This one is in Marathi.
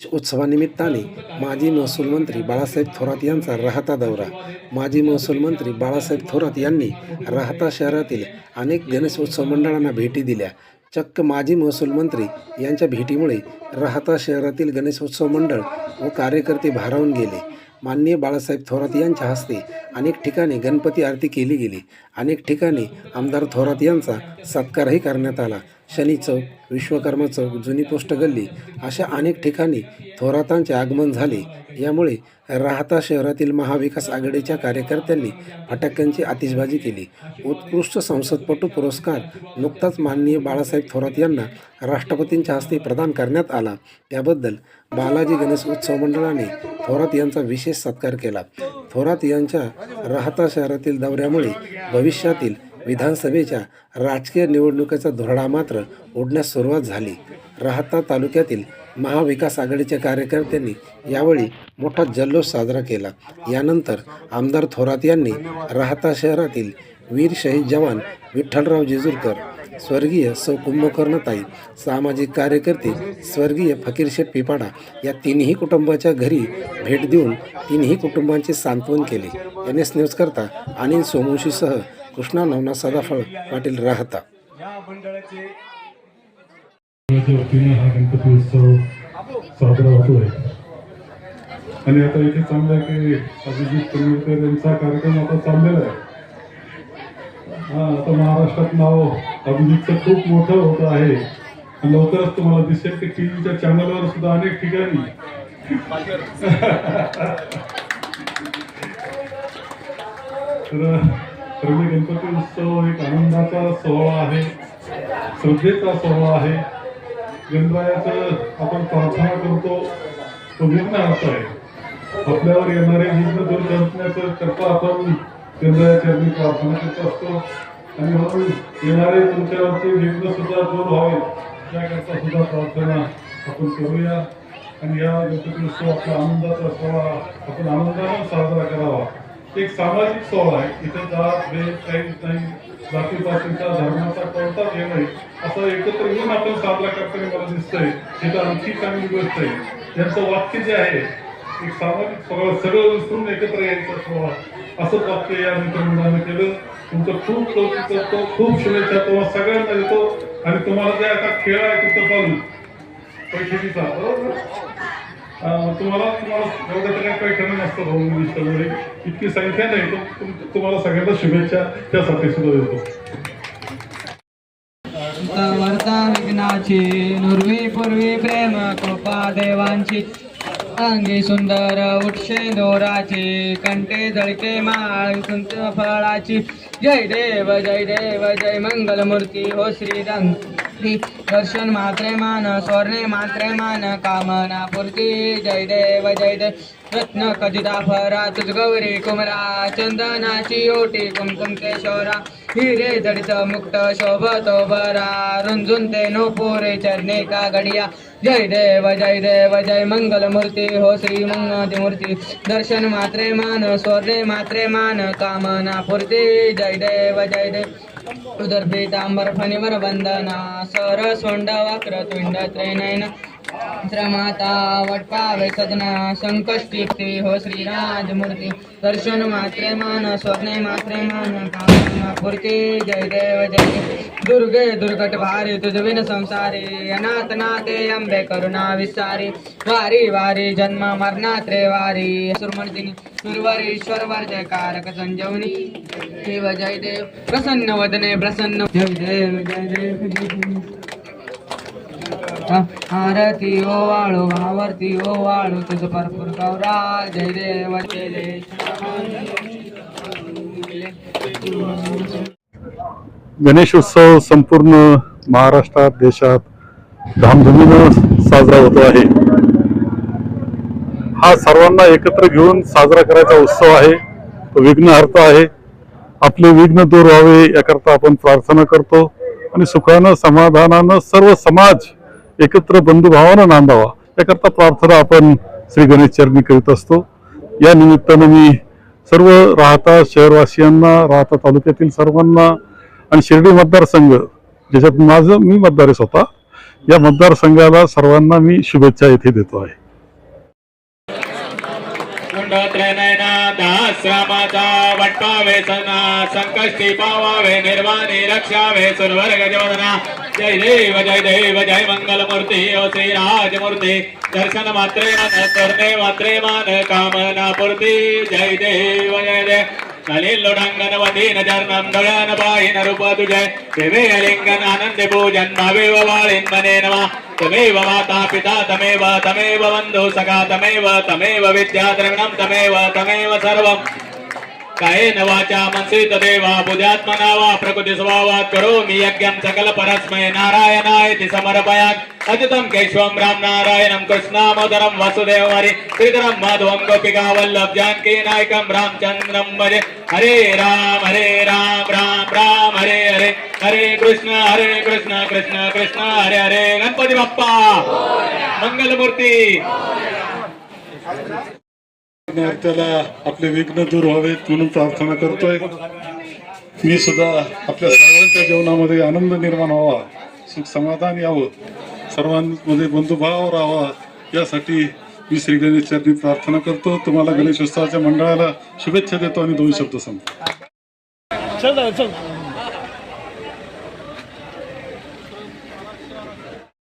उत्सवानिमित्ताने माजी महसूल मंत्री बाळासाहेब थोरात यांचा राहता दौरा. माजी महसूल मंत्री बाळासाहेब थोरात यांनी राहता शहरातील अनेक गणेशोत्सव मंडळांना भेटी दिल्या. चक्क माजी महसूल मंत्री यांच्या भेटीमुळे राहता शहरातील गणेशोत्सव मंडळ व कार्यकर्ते भारावून गेले. माननीय बाळासाहेब थोरात यांच्या हस्ते अनेक ठिकाणी गणपती आरती केली गेली. अनेक ठिकाणी आमदार थोरात यांचा सत्कारही करण्यात आला. शनी चौक विश्वकर्मा चौक जुनी पोस्ट गल्ली अशा अनेक ठिकाणी थोरातांचे आगमन झाले. यामुळे राहता शहरातील महाविकास आघाडीच्या कार्यकर्त्यांनी फटाक्यांची आतिषबाजी केली. उत्कृष्ट संसदपटू पुरस्कार नुकताच माननीय बाळासाहेब थोरात यांना राष्ट्रपतींच्या हस्ते प्रदान करण्यात आला. त्याबद्दल बालाजी गणेश उत्सव मंडळाने थोरात यांचा विशेष सत्कार केला. थोरात यांच्या राहता शहरातील दौऱ्यामुळे भविष्यातील विधानसभेच्या राजकीय निवडणुकीचा धोरणा मात्र उडण्यास सुरुवात झाली. राहता तालुक्यातील महाविकास आघाडीच्या कार्यकर्त्यांनी यावेळी मोठा जल्लोष साजरा केला. यानंतर आमदार थोरात यांनी राहता शहरातील वीर शहीद जवान विठ्ठलराव जेजूरकर स्वर्गीय सौ कुंभकर्णताई सामाजिक कार्यकर्ते स्वर्गीय फकीरशेठ पिपाडा या तिन्ही कुटुंबाच्या घरी भेट देऊन तिन्ही कुटुंबांचे सांत्वन केले. एन एस न्यूजकरता अनिल सोमवशीसह कृष्णा नवना सदाफळ पाटील राहता. वतीने हा गणपती उत्सव साजरा होतोय. आणि आता इथे चांगलं आहे की अभिजित तेंडुलकर यांचा कार्यक्रम आता चाललेला आहे. हा आता महाराष्ट्रात नाव अभिजितचं खूप मोठं होत आहे. आणि लवकरच तुम्हाला दिसेल की टीव्हीच्या चॅनलवर सुद्धा अनेक ठिकाणी. तर रवी गणपती उत्सव एक आनंदाचा सोहळा आहे. श्रद्धेचा सोहळा आहे. गणरायाचं आपण प्रार्थना करतो. तो अर्थ आहे. आपल्यावर येणारे विघ्न दूर करण्याचं करता आपण गणरायाच्या प्रार्थना करत असतो. आणि म्हणून येणारे तुमच्यावरचे विघ्न सुद्धा दूर व्हावे. त्याकरता सुद्धा प्रार्थना आपण करूया. आणि या गणपती उत्सव आपला आनंदाचा सोहळा आपण आनंदाने साजरा करावा. एक सामाजिक सोहळा आहे. इथे जात भेद काही नाही. जातीपातीचा धर्माचा कोणताच हे नाही. असं एकत्र येऊन आपण साजरा करताना मला दिसतंय. हे तर आणखी चांगली गोष्ट आहे. त्यांचं वाक्य जे आहे एक सामाजिक सोहळा सगळं विसरून एकत्र यायचा सोहळा. असंच वाक्य या मित्रमंडळाने केलं. तुमचं खूप कौतुक करतो खूप शुभेच्छा तुम्हाला सगळ्यांना देतो. आणि तुम्हाला जे आता खेळ आहे तिथं चालू पैशाचा बरोबर? तुम्हाला तुम्हाला एवढं तर काही पैठण नसतं भाऊ मिनिस्टरमध्ये इतकी संख्या नाही तो तुम्हाला सगळ्यांना शुभेच्छा त्यासाठी सुद्धा देतो. वर्ता विघ्नाची नुर्वी पूर्वी प्रेम कृपा देवांची. अंगी सुंदर उठशे दोराची कंटे जळके माळ कुंत फळाची. जय देव जय देव जय मंगल मूर्ती हो भक्ती दर्शन मात्रे मान स्वर्णे मात्रे मान कामना पूर्ती. जय देव जय देव. रत्न कदिता फरा तुझ गौरी कुमरा चंदनाची ओटी कुमकुम केशोरा. हिरे जडित मुक्त शोभतो बरा रुंजुन ते नो पोरे चरणे का गडिया. जय देव जय देव जय मंगल मूर्ती हो श्री मंगल मूर्ती दर्शन मात्रे मान स्वर्णे मात्रे मान कामना पूर्ती. जय देव जय देव. उदर पीतांबर फणीवर वंदना सर सोंड वक्र तुंड त्रैनयन माता वटपावे सदना संकष्टी हो श्रीराजमूर्ती। दर्शन मात्रे मान स्वप्ने मात्रे मान कामना पूर्ती। जय देव जय दुर्गे दुर्गट भारी तुझविन संसारी। अनाथ नाथे अंबे करुणा विसारी वारी वारी जन्म मरणा त्रेवारी सुरमर्दिनी सुरवरीश्वर वर जयकारक संजीवनी देव जय देव। प्रसन्न वदने प्रसन्न। जय देव जय देव जय देव। आरती ओ वाळू भावरती ओ वाळू तुझ भरपूर गौरा जय देव. गणेशोत्सव संपूर्ण महाराष्ट्रात देशात धामधुमीनं साजरा होतो आहे. हा सर्वांना एकत्र घेऊन साजरा करायचा उत्सव आहे. तो विघ्नहर्ता आहे. आपले विघ्न दूर व्हावे याकरता आपण प्रार्थना करतो आणि सुखानं समाधानानं सर्व समाज एकत्र बंधुभावानं नांदावा. याकरता प्रार्थना आपण श्री गणेश चरणी करीत असतो. या निमित्तानं मी सर्व राहता शहरवासियांना राहता तालुक्यातील सर्वांना आणि शिर्डी मतदारसंघ ज्याच्यात माझं मी मतदार आहे स्वतः या मतदारसंघाला सर्वांना मी शुभेच्छा येथे देतो आहे. संकष्टी पावावे निर्वाणी रक्षावे सुरवर्ग जवदना जय देव जय देव जय मंगल मूर्ती ओ श्री राजमूर्ती दर्शन मात्रे मन करणे मात्रे मान कामना पूर्ती जय देव जय देव नलिन लोढांगण वदीन चरणम डोळ्यान पाहिन रूप तुझे देवे लिंगन आनंद पूजन भावे वाळीन मने नमा तमेव माता पिता तमेव तमेव बंधु काय तमेव तमेव तदेवा द्रविणम देवा वा प्रकृती स्वभावात करोमि यज्ञम सकल परस्मय नारायणाय ति समर्पयात्. अजितम केशवम राम नारायणं कृष्णामोदरम वसुदेव हरि श्रीधरं माधवम गोपिका वल्लभ जानकी नायकं रामचन्द्रं भजे। हरे राम हरे राम राम राम हरे हरे। हरे कृष्ण हरे कृष्ण कृष्ण कृष्ण हरे हरे। गणपती बाप्पा! मंगलमूर्ती! त्याला आपले विघ्न दूर व्हावेत म्हणून प्रार्थना करतोय. मी सुद्धा आपल्या सर्वांच्या जीवनामध्ये आनंद निर्माण व्हावा सुख समाधान यावं सर्वांमध्ये बंधुभाव राहावा यासाठी मी श्री गणेश चरणी प्रार्थना करतो. तुम्हाला गणेशोत्सवाच्या मंडळाला शुभेच्छा देतो आणि दोन शब्द सांगतो.